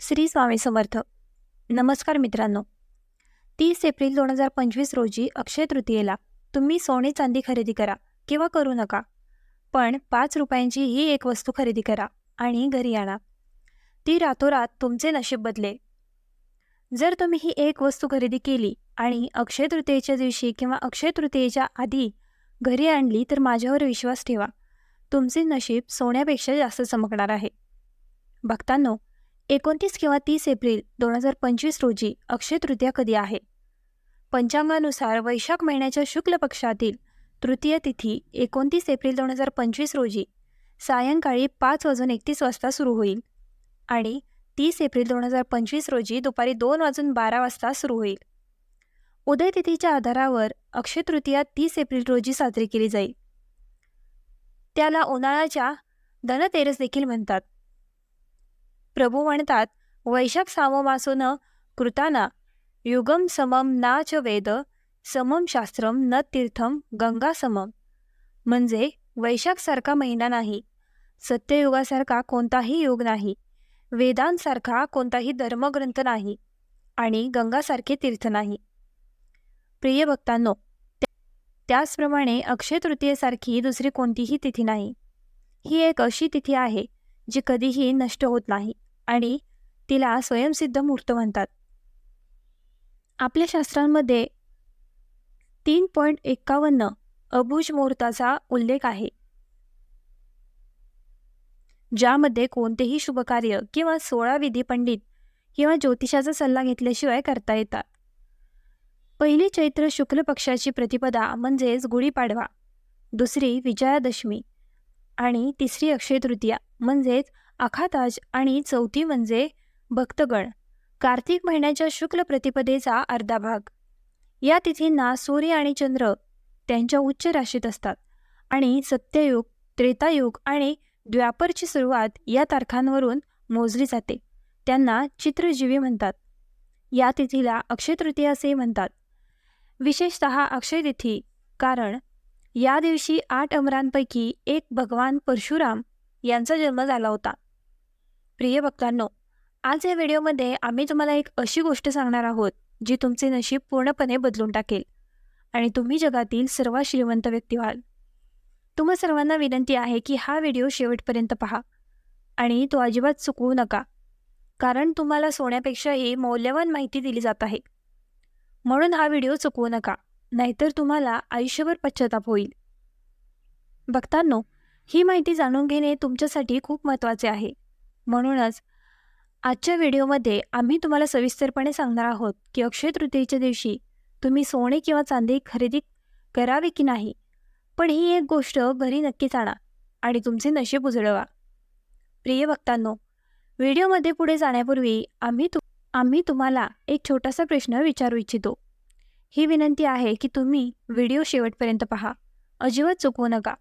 श्री स्वामी समर्थ. नमस्कार मित्रांनो. तीस एप्रिल दोन हजार पंचवीस रोजी अक्षय तृतीयेला तुम्ही सोने चांदी खरेदी करा किंवा करू नका. पण पाच रुपयांची ही एक वस्तू खरेदी करा आणि घरी आणा. ती रातोरात तुमचे नशीब बदले जर तुम्ही ही एक वस्तू खरेदी केली आणि अक्षय तृतीयेच्या दिवशी किंवा अक्षय तृतीयेच्या आधी घरी आणली तर माझ्यावर विश्वास ठेवा. तुमचे नशीब सोन्यापेक्षा जास्त चमकणार आहे. भक्तांनो एकोणतीस किंवा तीस एप्रिल दोन हजार पंचवीस रोजी अक्षय तृतीया कधी आहे? पंचांगानुसार वैशाख महिन्याच्या शुक्ल पक्षातील तृतीय तिथी एकोणतीस एप्रिल दोन हजार पंचवीस रोजी सायंकाळी पाच वाजून एकतीस वाजता सुरू होईल आणि तीस एप्रिल दोन हजार पंचवीस रोजी दुपारी दोन वाजून बारा वाजता सुरू होईल. उदय तिथीच्या आधारावर अक्षय तृतीया तीस एप्रिल रोजी साजरी केली जाईल. त्याला उन्हाळ्याच्या धनतेरस देखील म्हणतात. प्रभू म्हणतात वैशाख साममासून कृताना युगम समम ना च वेद समम शास्त्रम न तीर्थम गंगा समम. म्हणजे वैशाखसारखा महिना नाही. सत्ययुगासारखा कोणताही युग नाही. वेदांसारखा कोणताही धर्मग्रंथ नाही. आणि गंगासारखे तीर्थ नाही. प्रिय भक्तांनो त्याचप्रमाणे अक्षय तृतीयेसारखी दुसरी कोणतीही तिथी नाही. ही एक अशी तिथी आहे जी कधीही नष्ट होत नाही. आणि तिला स्वयंसिद्ध मूर्त म्हणतात. आपल्या शास्त्रांमध्ये तीन पॉईंट एक्कावन्न अबुज मुहूर्ताचा उल्लेख आहे. ज्यामध्ये कोणतेही शुभकार्य किंवा सोळा विधी पंडित किंवा ज्योतिषाचा सल्ला घेतल्याशिवाय करता येतात. पहिली चैत्र शुक्ल पक्षाची प्रतिपदा म्हणजेच गुढीपाडवा. दुसरी विजयादशमी. आणि तिसरी अक्षय तृतीया म्हणजेच आखाताज आणि चौथी म्हणजे भक्तगण. कार्तिक महिन्याच्या शुक्ल प्रतिपदेचा अर्धा भाग. या तिथींना सूर्य आणि चंद्र त्यांच्या उच्च राशीत असतात आणि सत्ययुग त्रेतायुग आणि द्व्यापरची सुरुवात या तारखांवरून मोजली जाते. त्यांना चित्रजीवी म्हणतात. या तिथीला अक्षय तृतीया असे म्हणतात. विशेषत अक्षय तिथी कारण या दिवशी आठ अमरांपैकी एक भगवान परशुराम यांचा जन्म झाला होता. प्रिय भक्तांनो आज या व्हिडिओमध्ये आम्ही तुम्हाला एक अशी गोष्ट सांगणार आहोत जी तुमचे नशीब पूर्णपणे बदलून टाकेल आणि तुम्ही जगातील सर्वात श्रीमंत व्यक्ती व्हाल. तुम्हा सर्वांना विनंती आहे की हा व्हिडिओ शेवटपर्यंत पहा आणि तो अजिबात चुकवू नका कारण तुम्हाला सोन्यापेक्षाही मौल्यवान माहिती दिली जात आहे. म्हणून हा व्हिडिओ चुकवू नका नाहीतर तुम्हाला आयुष्यभर पश्चाताप होईल. भक्तांनो ही माहिती जाणून घेणे तुमच्यासाठी खूप महत्त्वाचे आहे. म्हणूनच आजच्या व्हिडिओमध्ये आम्ही तुम्हाला सविस्तरपणे सांगणार आहोत की अक्षय तृतीयेच्या दिवशी तुम्ही सोने किंवा चांदी खरेदी करावी की नाही. पण ही एक गोष्ट घरी नक्कीच आणा आणि तुमचे नशीब उजळवा. प्रिय भक्तांनो व्हिडिओमध्ये पुढे जाण्यापूर्वी आम्ही तु आम्ही तुम्हाला एक छोटासा प्रश्न विचारू इच्छितो. ही विनंती आहे की तुम्ही व्हिडिओ शेवटपर्यंत पहा. अजिबात चुकवू नका.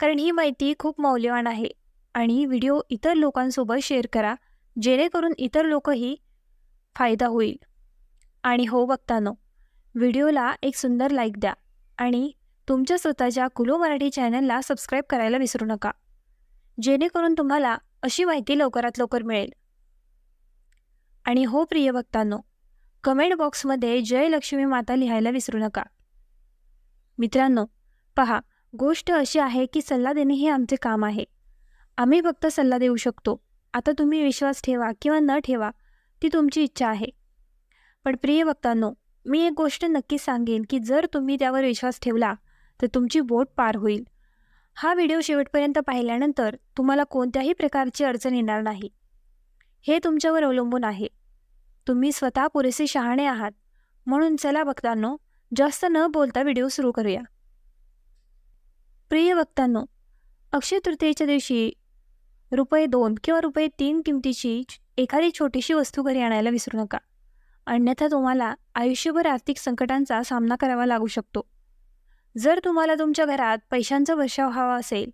कारण ही माहिती खूप मौल्यवान आहे. आणि व्हिडिओ इतर लोकांसोबत शेअर करा जेणेकरून इतर लोकही फायदा होईल. आणि हो बघतानो व्हिडिओला एक सुंदर लाईक द्या आणि तुमच्या स्वतःच्या कुलो मराठी चॅनलला सबस्क्राईब करायला विसरू नका. जेणेकरून तुम्हाला अशी माहिती लवकरात लवकर मिळेल. आणि हो प्रिय भक्तांनो कमेंट बॉक्समध्ये जय लक्ष्मी माता लिहायला विसरू नका. मित्रांनो पहा गोष्ट अशी आहे की सल्ला देणे हे आमचे काम आहे. आम्ही फक्त सल्ला देऊ शकतो. आता तुम्ही विश्वास ठेवा किंवा न ठेवा ती तुमची इच्छा आहे. पण प्रिय वक्तांनो मी एक गोष्ट नक्की सांगेन की जर तुम्ही त्यावर विश्वास ठेवला तर तुमची बोट पार होईल. हा व्हिडिओ शेवटपर्यंत पाहिल्यानंतर तुम्हाला कोणत्याही प्रकारची अडचण येणार नाही. हे तुमच्यावर अवलंबून आहे. तुम्ही स्वतः पुरेसे शहाणे आहात. म्हणून चला वक्तांनो जास्त न बोलता व्हिडिओ सुरू करूया. प्रिय वक्तांनो अक्षय तृतीयेच्या दिवशी रुपये दोन किंवा रुपये तीन किमतीची एखादी छोटीशी वस्तू घरी आणायला विसरू नका. अन्यथा तुम्हाला आयुष्यभर आर्थिक संकटांचा सामना करावा लागू शकतो. जर तुम्हाला तुमच्या घरात पैशांचा वर्षाव हवा असेल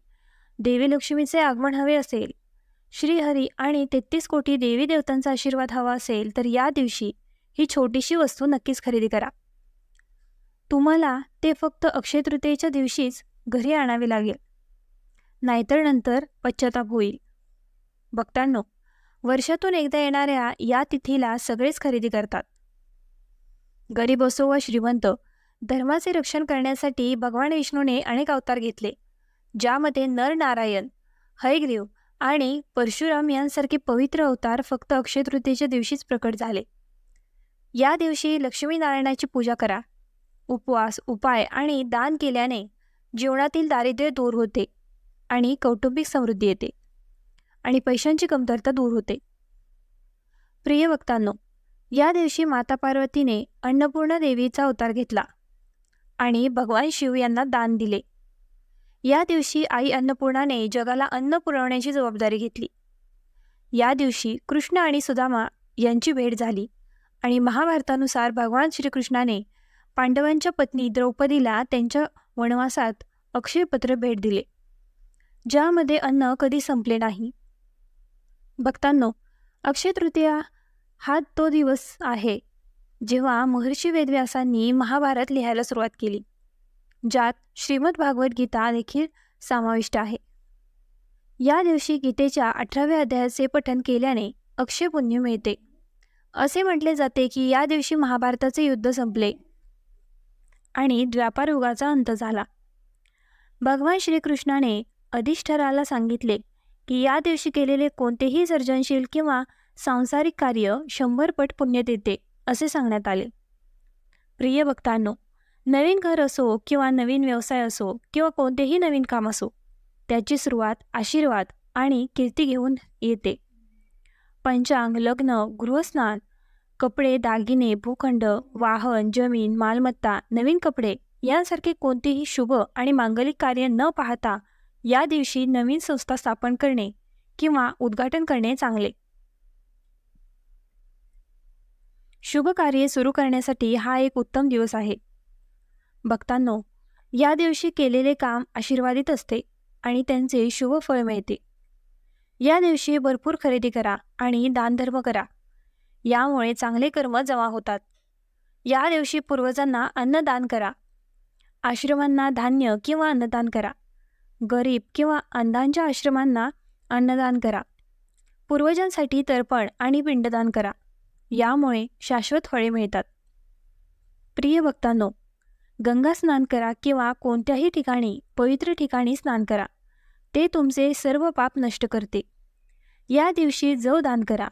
देवी लक्ष्मीचे आगमन हवे असेल श्रीहरी आणि तेहतीस कोटी देवी देवतांचा आशीर्वाद हवा असेल तर या दिवशी ही छोटीशी वस्तू नक्कीच खरेदी करा. तुम्हाला ते फक्त अक्षय तृतीयेच्या दिवशीच घरी आणावे लागेल. नाहीतर नंतर पश्चाताप होईल. भक्तांनो वर्षातून एकदा येणाऱ्या या तिथीला सगळेच खरेदी करतात. गरीब असो व श्रीमंत धर्माचे रक्षण करण्यासाठी भगवान विष्णूने अनेक अवतार घेतले ज्यामध्ये नर नारायण हयग्रीव आणि परशुराम यांसारखे पवित्र अवतार फक्त अक्षय तृतीयेच्या दिवशीच प्रकट झाले. या दिवशी लक्ष्मीनारायणाची पूजा करा. उपवास उपाय आणि दान केल्याने जीवनातील दारिद्र्य दूर होते आणि कौटुंबिक समृद्धी येते. आणि पैशांची कमतरता दूर होते. प्रिय वक्तांनो या दिवशी माता पार्वतीने अन्नपूर्णा देवीचा अवतार घेतला आणि भगवान शिव यांना दान दिले. या दिवशी आई अन्नपूर्णाने जगाला अन्न पुरवण्याची जबाबदारी घेतली. या दिवशी कृष्ण आणि सुदामा यांची भेट झाली आणि महाभारतानुसार भगवान श्रीकृष्णाने पांडवांच्या पत्नी द्रौपदीला त्यांच्या वनवासात अक्षयपत्र भेट दिले ज्यामध्ये अन्न कधी संपले नाही. भक्तांनो अक्षय तृतीया हा तो दिवस आहे जेव्हा महर्षी वेदव्यासांनी महाभारत लिहायला सुरुवात केली ज्यात श्रीमद भागवत गीता देखील समाविष्ट आहे. या दिवशी गीतेच्या अठराव्या अध्यायाचे पठन केल्याने अक्षय पुण्य मिळते. असे म्हटले जाते की या दिवशी महाभारताचे युद्ध संपले आणि द्व्यापार युगाचा अंत झाला. भगवान श्रीकृष्णाने अधिष्ठराला सांगितले की या दिवशी केलेले कोणतेही सर्जनशील किंवा सांसारिक कार्य शंभर पट पुण्य देते असे सांगण्यात आले. प्रिय भक्तांनो नवीन घर असो किंवा नवीन व्यवसाय असो किंवा कोणतेही नवीन काम असो त्याची सुरुवात आशीर्वाद आणि कीर्ती घेऊन येते. पंचांग लग्न गृहस्नान कपडे दागिने भूखंड वाहन जमीन मालमत्ता नवीन कपडे यांसारखे कोणतेही शुभ आणि मांगलिक कार्य न पाहता या दिवशी नवीन संस्था स्थापन करणे किंवा उद्घाटन करणे चांगले. शुभ कार्य सुरू करण्यासाठी हा एक उत्तम दिवस आहे. भक्तांनो या दिवशी केलेले काम आशीर्वादित असते आणि त्यांचे शुभ फळ मिळते. या दिवशी भरपूर खरेदी करा आणि दानधर्म करा. यामुळे चांगले कर्म जमा होतात. या दिवशी पूर्वजांना अन्नदान करा. आश्रमांना धान्य किंवा अन्नदान करा. गरीब किंवा अंधांच्या आश्रमांना अन्नदान करा. पूर्वजांसाठी तर्पण आणि पिंडदान करा. यामुळे शाश्वत फळे मिळतात. प्रिय भक्तांनो गंगा स्नान करा किंवा कोणत्याही ठिकाणी पवित्र ठिकाणी स्नान करा. ते तुमचे सर्व पाप नष्ट करते. या दिवशी जव दान करा.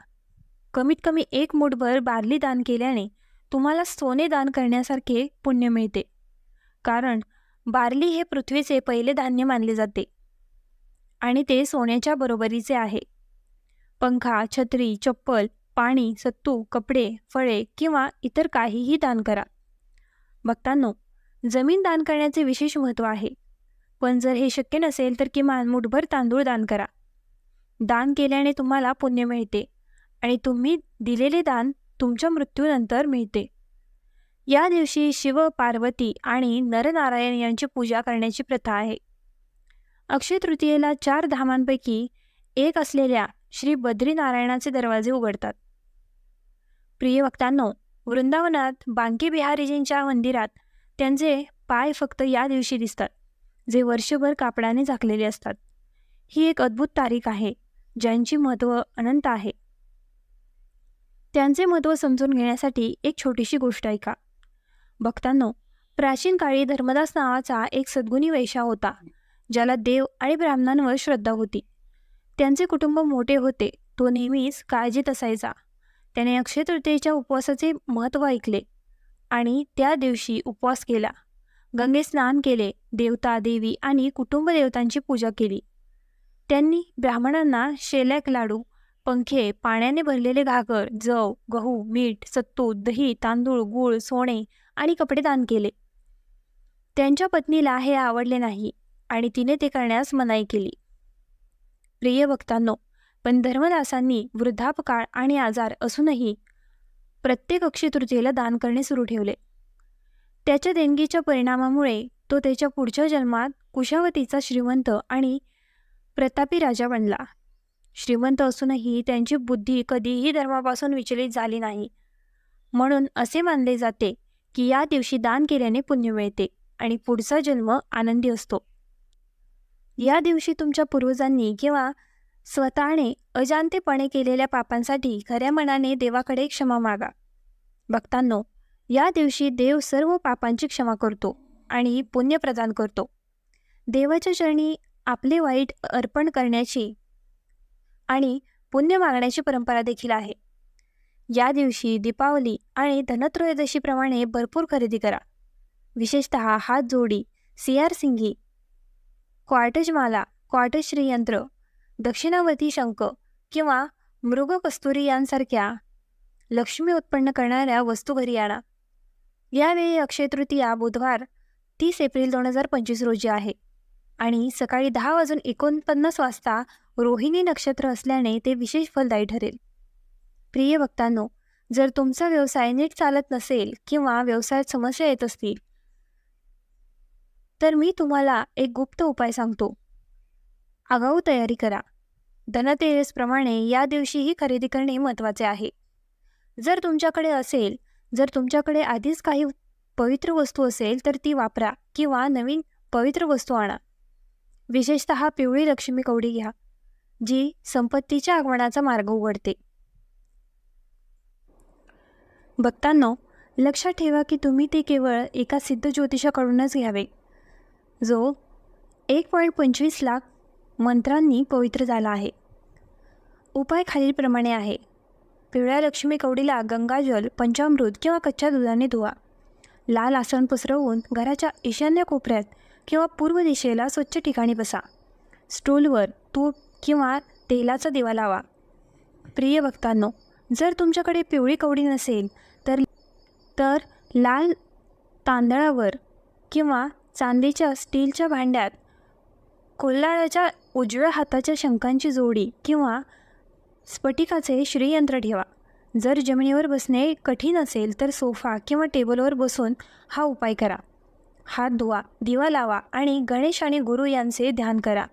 कमीत कमी एक मुठभर बारली दान केल्याने तुम्हाला सोने दान करण्यासारखे पुण्य मिळते. कारण बार्ली हे पृथ्वीचे पहिले धान्य मानले जाते. आणि ते सोन्याच्या बरोबरीचे आहे. पंखा छत्री चप्पल पाणी सत्तू कपडे फळे किंवा इतर काहीही दान करा. भक्तांनो जमीन दान करण्याचे विशेष महत्त्व आहे. पण जर हे शक्य नसेल तर किमान मुठभर तांदूळ दान करा. दान केल्याने तुम्हाला पुण्य मिळते आणि तुम्ही दिलेले दान तुमच्या मृत्यूनंतर मिळते. या दिवशी शिव पार्वती आणि नरनारायण यांची पूजा करण्याची प्रथा आहे. अक्षय तृतीयेला चार धामांपैकी एक असलेल्या श्री बद्रीनारायणाचे दरवाजे उघडतात. प्रिय वक्तांनो वृंदावनात बांकी बिहारीजींच्या मंदिरात त्यांचे पाय फक्त या दिवशी दिसतात जे वर्षभर कापडाने झाकलेले असतात. ही एक अद्भुत तारीख आहे ज्यांची महत्त्व अनंत आहे. त्यांचे महत्त्व समजून घेण्यासाठी एक छोटीशी गोष्ट ऐका. भक्तांनो प्राचीन काळी धर्मदास नावाचा एक सद्गुणी वैशा होता ज्याला देव आणि ब्राह्मणांवर श्रद्धा होती. त्यांचे कुटुंब मोठे होते तो नेहमीच काळजीत असायचा. त्याने अक्षय तृतीयेच्या उपवासाचे महत्त्व ऐकले आणि त्या दिवशी उपवास केला. गंगे स्नान केले देवता देवी आणि कुटुंब देवतांची पूजा केली. त्यांनी ब्राह्मणांना शेलॅक लाडू पंखे पाण्याने भरलेले घागर जव गहू मीठ सत्तू दही तांदूळ गूळ सोने आणि कपडे दान केले. त्यांच्या पत्नीला हे आवडले नाही आणि तिने ते करण्यास मनाई केली. प्रिय भक्तांनो पण धर्मदासांनी वृद्धापकाळ आणि आजार असूनही प्रत्येक अक्षय तृतीयेला दान करणे सुरू ठेवले. त्याच्या देणगीच्या परिणामामुळे तो त्याच्या पुढच्या जन्मात कुशावतीचा श्रीमंत आणि प्रतापी राजा बनला. श्रीमंत असूनही त्यांची बुद्धी कधीही धर्मापासून विचलित झाली नाही. म्हणून असे मानले जाते की या दिवशी दान केल्याने पुण्य मिळते आणि पुढचा जन्म आनंदी असतो. या दिवशी तुमच्या पूर्वजांनी किंवा स्वतःने अजाणतेपणे केलेल्या पापांसाठी खऱ्या मनाने देवाकडे क्षमा मागा. भक्तांनो या दिवशी देव सर्व पापांची क्षमा करतो आणि पुण्य प्रदान करतो. देवाच्या चरणी आपले वाईट अर्पण करण्याची आणि पुण्य मागण्याची परंपरा देखील आहे. या दिवशी दीपावली आणि धनत्रयोदशीप्रमाणे भरपूर खरेदी करा. विशेषत हात जोडी सियार सिंगी क्वार्टजमाला क्वार्टज श्रीयंत्र दक्षिणावती शंख किंवा मृगकस्तुरी यांसारख्या लक्ष्मी उत्पन्न करणाऱ्या वस्तू घरी आणा. यावेळी अक्षय तृतीया बुधवार तीस एप्रिल दोन हजार पंचवीस रोजी आहे आणि सकाळी दहा वाजून एकोणपन्नास वाजता रोहिणी नक्षत्र असल्याने ते विशेष फलदायी ठरेल. प्रिय भक्तांनो जर तुमचा व्यवसाय नीट चालत नसेल किंवा व्यवसायात समस्या येत असतील तर मी तुम्हाला एक गुप्त उपाय सांगतो. आगाऊ तयारी करा. धनतेरसप्रमाणे या दिवशीही खरेदी करणे महत्त्वाचे आहे. जर तुमच्याकडे असेल जर तुमच्याकडे आधीच काही पवित्र वस्तू असेल तर ती वापरा किंवा नवीन पवित्र वस्तू आणा. विशेषत पिवळी लक्ष्मी कवडी घ्या जी संपत्तीच्या आगमनाचा मार्ग उघडते. भक्तांनो लक्षात ठेवा की तुम्ही ते केवळ एका सिद्ध ज्योतिषाकडूनच घ्यावे. जो एक पॉईंट पंचवीस लाख मंत्रांनी पवित्र झाला आहे. उपाय खालीलप्रमाणे आहे. पिवळ्या लक्ष्मी कवडीला गंगाजल पंचामृत किंवा कच्च्या दुधाने धुवा. लाल आसन पसरवून घराच्या ईशान्य कोपऱ्यात किंवा पूर्व दिशेला स्वच्छ ठिकाणी बसा. स्टूलवर तूप किंवा तेलाचा दिवा लावा. प्रिय भक्तांनो जर तुमच्याकडे पिवळी कवडी नसेल तर तर लाल तांदळावर किंवा चांदीच्या स्टीलच्या भांड्यात कोल्हाळ्याच्या उजव्या हाताच्या शंखांची जोडी किंवा स्फटिकाचे श्रीयंत्र ठेवा. जर जमिनीवर बसणे कठीण असेल तर सोफा किंवा टेबलवर बसून हा उपाय करा. हात धुवा दिवा लावा आणि गणेश आणि गुरु यांचे ध्यान करा.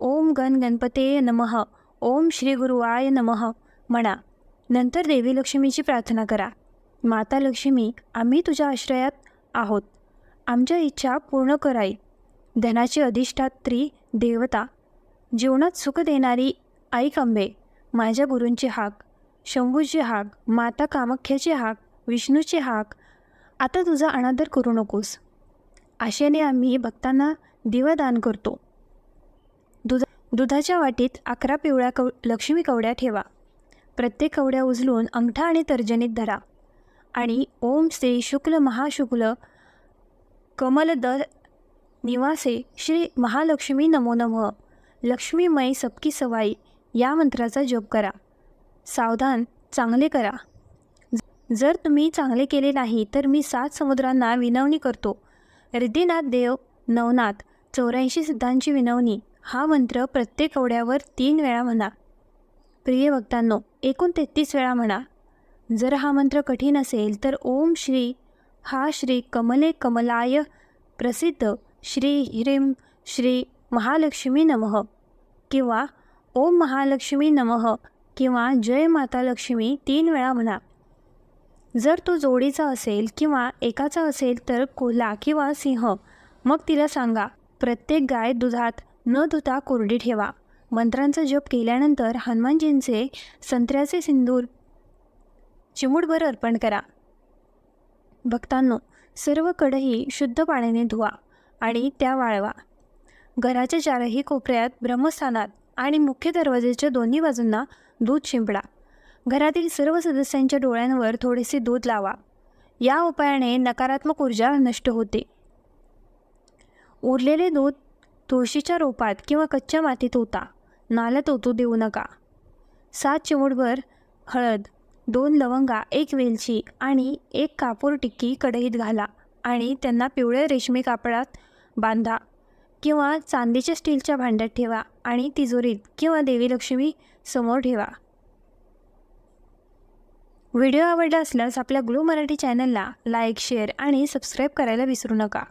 ओम गण गणपते नमः. ओम श्री गुरुवाय नमः. म्हणा. नंतर देवी लक्ष्मीची प्रार्थना करा. माता लक्ष्मी आम्ही तुझ्या आश्रयात आहोत. आमच्या इच्छा पूर्ण कराई. धनाची अधिष्ठात्री देवता. जीवनात सुख देणारी आई कंबे माझ्या गुरूंची हाक. शंभूची हाक माता कामाख्याची हाक विष्णूची हाक. आता तुझा अनादर करू नकोस. आशेने आम्ही भक्तांना दिवा दान करतो. दुधा दुधाच्या वाटीत अकरा पिवळ्या कव लक्ष्मी कवड्या ठेवा. प्रत्येक कवड्या उचलून अंगठा आणि तर्जनीत धरा. आणि ओम श्री शुक्ल महाशुक्ल कमलदर निवासे श्री महालक्ष्मी नमो नमः. लक्ष्मीमय सबकी सवाई या मंत्राचा जप करा. सावधान चांगले करा. जर तुम्ही चांगले केले नाही तर मी सात समुद्रांना विनवणी करतो. रिद्धिनाथ देव नवनाथ चौऱ्याऐंशी सिद्धांची विनवणी. हा मंत्र प्रत्येक कवड्यावर तीन वेळा म्हणा. प्रिय भक्तांनो एकूण तेहतीस वेळा म्हणा. जर हा मंत्र कठीण असेल तर ओम श्री हा श्री कमले कमलाय प्रसिद्ध श्री ह्रीम श्री महालक्ष्मी नमः किंवा ओम महालक्ष्मी नमः किंवा जय माता लक्ष्मी तीन वेळा म्हणा. जर तो जोडीचा असेल किंवा एकाचा असेल तर कोल्हा किंवा सिंह. मग तिला सांगा प्रत्येक गाय दुधात न धुता कोरडी ठेवा. मंत्रांचा जप केल्यानंतर हनुमानजींचे संत्र्याचे सिंदूर चिमूटभर अर्पण करा. भक्तांनो सर्व कढई शुद्ध पाण्याने धुवा आणि त्या वाळवा. घराच्या चारही कोपऱ्यात ब्रह्मस्थानात आणि मुख्य दरवाजेच्या दोन्ही बाजूंना दूध शिंपडा. घरातील सर्व सदस्यांच्या डोळ्यांवर थोडेसे दूध लावा. या उपायाने नकारात्मक ऊर्जा नष्ट होते. उरलेले दूध तुळशीच्या रोपात किंवा कच्च्या मातीत होता नाल्यात ओतू देऊ नका. सात चिमूटभर हळद दोन लवंगा एक वेलची आणि एक कापूर टिक्की कढईत घाला आणि त्यांना पिवळ्या रेशमी कापडात बांधा किंवा चांदीच्या स्टीलच्या भांड्यात ठेवा आणि तिजोरीत किंवा देवी लक्ष्मी समोर ठेवा. व्हिडिओ आवडला असल्यास आपल्या ग्लो मराठी चॅनलला लाईक शेअर आणि सबस्क्राईब करायला विसरू नका.